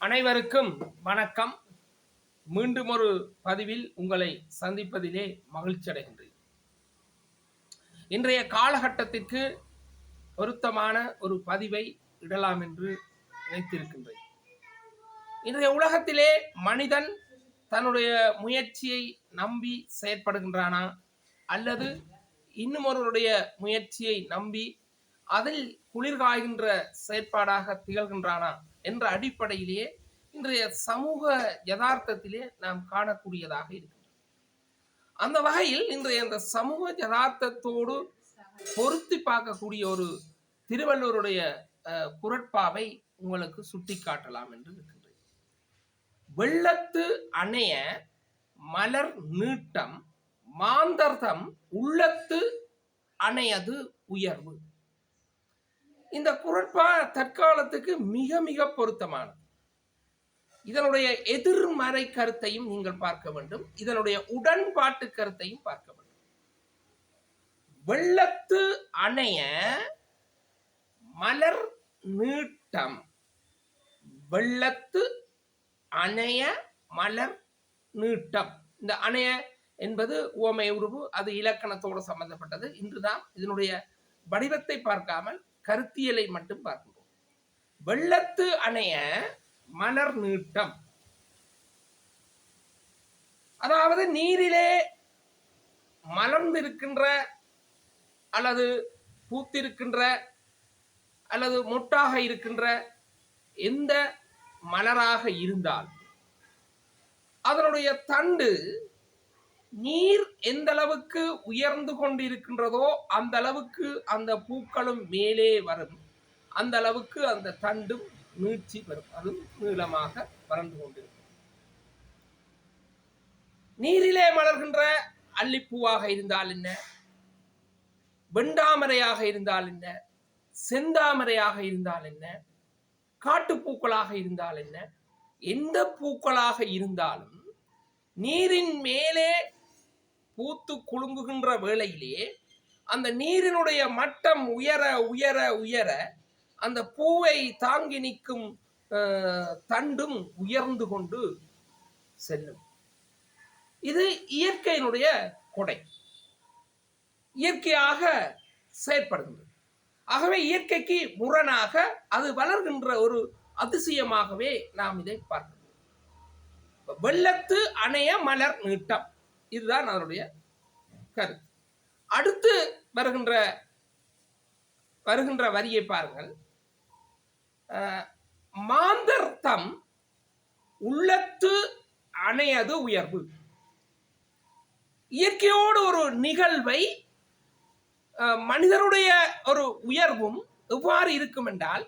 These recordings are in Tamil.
அனைவருக்கும் வணக்கம். மீண்டும் ஒரு பதிவில் உங்களை சந்திப்பதிலே மகிழ்ச்சி அடைகின்றேன். இன்றைய காலகட்டத்திற்கு பொருத்தமான ஒரு பதிவை இடலாம் என்று நினைத்திருக்கின்றேன். இன்றைய உலகத்திலே மனிதன் தன்னுடைய முயற்சியை நம்பி செயற்படுகின்றானா? அல்லது இன்னும் ஒருவருடைய முயற்சியை நம்பி அதில் குளிர்காய்கின்ற செயற்பாடாக திகழ்கின்றானா என்ற அடிப்படையிலேயே இன்றைய சமூக யதார்த்தத்திலே நாம் காணக்கூடியதாக இருக்கின்றது. அந்த வகையில் இன்றைய இந்த சமூக யதார்த்தத்தோடு பொருத்தி பார்க்கக்கூடிய ஒரு திருவள்ளுவருடைய குரட்பாவை உங்களுக்கு சுட்டிக்காட்டலாம் என்று இருக்கின்றேன் வெள்ளத்து அணைய மலர் நீட்டம் மாந்தர்தம் உள்ளத்து அணையது உயர்வு. இந்த குரட்பா தற்காலத்துக்கு மிக மிக பொருத்தமானது. இதனுடைய எதிர்மறை கருத்தையும் நீங்கள் பார்க்க வேண்டும். இதனுடைய உடன்பாட்டு கருத்தையும் பார்க்க வேண்டும். வெள்ளத்து அணைய மலர் நீட்டம். வெள்ளத்து அணைய மலர் நீட்டம். இந்த அணைய என்பது உவமை உருவு அது இலக்கணத்தோடு சம்பந்தப்பட்டது. இன்றுதான் இதனுடைய வடிவத்தை பார்க்காமல் கருத்தியலை மட்டும் பார்க்கிறோம் வெள்ளத்து அணைய மலர் நீட்டம். அதாவது நீரிலே மலர்ந்திருக்கின்ற அல்லது பூத்திருக்கின்ற அல்லது மொட்டாக இருக்கின்ற எந்த மலராக இருந்தால் அதனுடைய தண்டு நீர் எந்த அளவுக்கு உயர்ந்து கொண்டிருக்கின்றதோ அந்த அளவுக்கு அந்த பூக்களும் மேலே வரும். அந்த அளவுக்கு அந்த தண்டும் நீட்சி வரும். அதுவும் நீளமாக வளர்ந்து கொண்டிருக்கும். நீரிலே மலர்கின்ற அல்லிப்பூவாக இருந்தால் என்ன? வெண்டாமரையாக இருந்தால் என்ன? செந்தாமரையாக இருந்தால் என்ன? காட்டுப்பூக்களாக இருந்தால் என்ன? எந்த பூக்களாக இருந்தாலும் நீரின் மேலே பூத்து குலுங்குகின்ற வேளையிலே அந்த நீரினுடைய மட்டம் உயர உயர உயர அந்த பூவை தாங்கி நிற்கும் தண்டும் உயர்ந்து கொண்டு செல்லும். இது இயற்கையினுடைய கொடை. இயற்கையாக செயற்படுகின்றது. ஆகவே இயற்கைக்கு முரணாக அது வளர்கின்ற ஒரு அதிசயமாகவே நாம் இதை பார்க்கிறோம். வெள்ளத்து அணைய மலர் நீட்டம். இதுதான் அதனுடைய கருத்து அடுத்து வருகின்ற வருகின்ற வரியை பாருங்கள். அஹ், மாந்தர் தம் உள்ளத்து அணையது உயர்வு. இயற்கையோடு ஒரு நிகழ்வை மனிதருடைய ஒரு உயர்வும் எவ்வாறு இருக்கும் என்றால்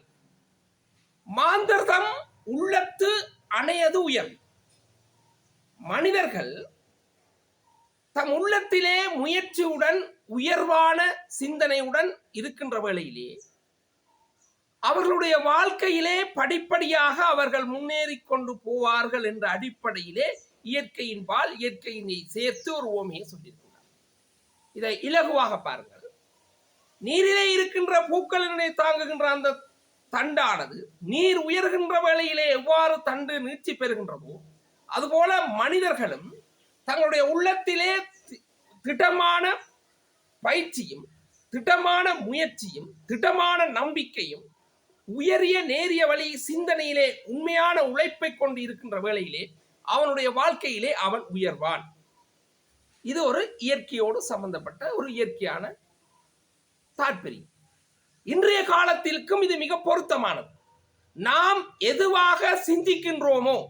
மாந்தர்தம் உள்ளத்து அணையது உயர்வு. மனிதர்கள் தம் உள்ளத்திலே முயற்சியுடன் உயர்வான சிந்தனையுடன் இருக்கின்ற வேளையிலே அவர்களுடைய வாழ்க்கையிலே படிப்படியாக அவர்கள் முன்னேறி கொண்டு போவார்கள் என்ற அடிப்படையிலே இயற்கையின் பால் இயற்கையினை சேர்த்து ஒரு ஓமையை சொல்லியிருக்கிறார். இதை இலகுவாக பாருங்கள். நீரிலே இருக்கின்ற பூக்களினை தாங்குகின்ற அந்த தண்டானது நீர் உயர்கின்ற வேளையிலே எவ்வாறு தண்டு நீட்சி பெறுகின்றதோ அதுபோல மனிதர்களும் தங்களுடைய உள்ளத்திலே தி- பயிற்சியும் திட்டமான முயற்சியும் திட்டமான நம்பிக்கையும் உயரிய நேரிய வழி சிந்தனையிலே உண்மையான உழைப்பை கொண்டு இருக்கின்ற வேளையிலே அவனுடைய வாழ்க்கையிலே அவன் உயர்வான். இது ஒரு இயற்கையோடு சம்பந்தப்பட்ட ஒரு இயற்கையான தாற்பயம். இன்றைய காலத்திற்கும் இது மிக பொருத்தமானது. நாம் எதுவாக சிந்திக்கின்றோமோ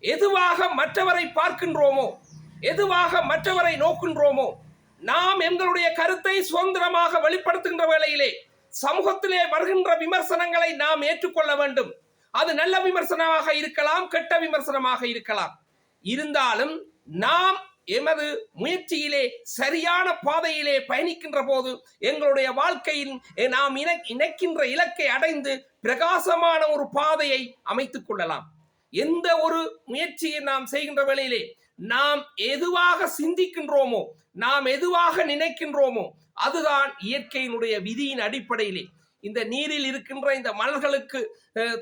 எதுவாக மற்றவரை பார்க்கின்றோமோ எதுவாக மற்றவரை நோக்கின்றோமோ நாம் எங்களுடைய கருத்தை சுதந்திரமாக வெளிப்படுத்துகின்ற வேளையிலே சமூகத்திலே வருகின்ற விமர்சனங்களை நாம் ஏற்றுக்கொள்ள வேண்டும். அது நல்ல விமர்சனமாக இருக்கலாம் கெட்ட விமர்சனமாக இருக்கலாம். இருந்தாலும் நாம் எமது முயற்சியிலே சரியான பாதையிலே பயணிக்கின்ற போது எங்களுடைய வாழ்க்கையில் நாம் இணை இணைக்கின்ற இலக்கை அடைந்து பிரகாசமான ஒரு பாதையை அமைத்துக் கொள்ளலாம். எந்த ஒரு முயற்சியை நாம் செய்கின்ற வேளையிலே நாம் எதுவாக சிந்திக்கின்றோமோ நாம் எதுவாக நினைக்கின்றோமோ அதுதான் இயற்கையினுடைய விதியின் அடிப்படையிலே. இந்த நீரில் இருக்கின்ற இந்த மலர்களுக்கு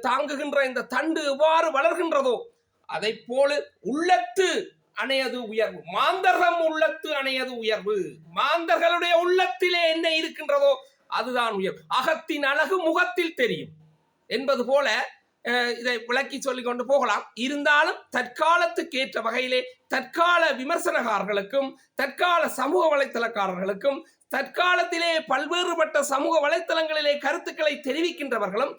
தாங்குகின்ற இந்த தண்டு எவ்வாறு வளர்கின்றதோ அதை போல உள்ளத்து அணையது உயர்வு. மாந்தர்கம் உள்ளத்து அணையது உயர்வு. மாந்தர்களுடைய உள்ளத்திலே என்ன இருக்கின்றதோ அதுதான் உயர்வு. அகத்தின் அழகு முகத்தில் தெரியும். என்பது போல இதை விளக்கி சொல்லி கொண்டு போகலாம். இருந்தாலும் தற்காலத்துக்கு ஏற்ற வகையிலே தற்கால விமர்சனகாரர்களுக்கும் தற்கால சமூக வலைத்தளக்காரர்களுக்கும் தற்காலத்திலே பல்வேறுபட்ட சமூக வலைத்தளங்களிலே கருத்துக்களை தெரிவிக்கின்றவர்களும்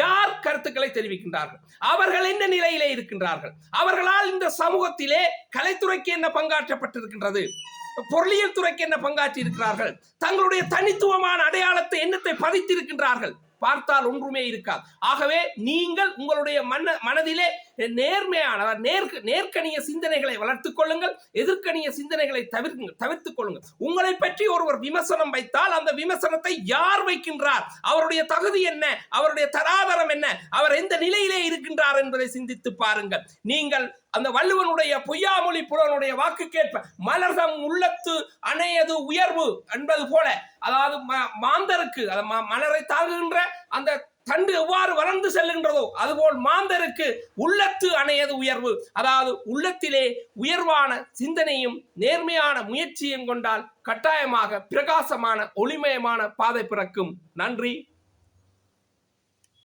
யார் கருத்துக்களை தெரிவிக்கின்றார்கள்? அவர்கள் என்ன நிலையிலே இருக்கின்றார்கள்? அவர்களால் இந்த சமூகத்திலே கலைத்துறைக்கு என்ன பங்காற்றப்பட்டிருக்கின்றது? பொருளியல் துறைக்கு என்ன பங்காற்றி இருக்கிறார்கள் தங்களுடைய தனித்துவமான அடையாளத்தை என்னத்தை பதித்திருக்கின்றார்கள்? பார்த்தால் ஒன்றுமே இருக்காது. ஆகவே நீங்கள் உங்களுடைய மன மனதிலே நேர்மையானவர் நேர்க நேர்கணிய சிந்தனைகளை வளர்த்துக் கொள்ளுங்கள் எதிர்கணிய சிந்தனைகளை தவிர்க்குங்கள் தவிர்த்துக் கொள்ளுங்கள். உங்களை பற்றி ஒருவர் விமர்சனம் வைத்தால் அந்த விமர்சனத்தை யார் வைக்கின்றார்? அவருடைய தகுதி என்ன? அவருடைய தராதரம் என்ன? அவர் எந்த நிலையிலே இருக்கின்றார் என்பதை சிந்தித்து பாருங்கள். நீங்கள் அந்த வள்ளுவனுடைய பொய்யாமொழி புலனுடைய வாக்கு கேட்ப மலர்தம் உள்ளத்து அணையது உயர்வு என்பது போல அதாவது மாந்தருக்கு அது ம- மலரை தாங்குகின்ற அந்த தண்டு எவ்வாறு வளர்ந்து செல்கின்றதோ அதுபோல் மாந்தருக்கு உள்ளத்து அணையது உயர்வு. அதாவது உள்ளத்திலே உயர்வான சிந்தனையும் நேர்மையான முயற்சியும் கொண்டால் கட்டாயமாக பிரகாசமான ஒளிமயமான பாதை பிறக்கும். நன்றி.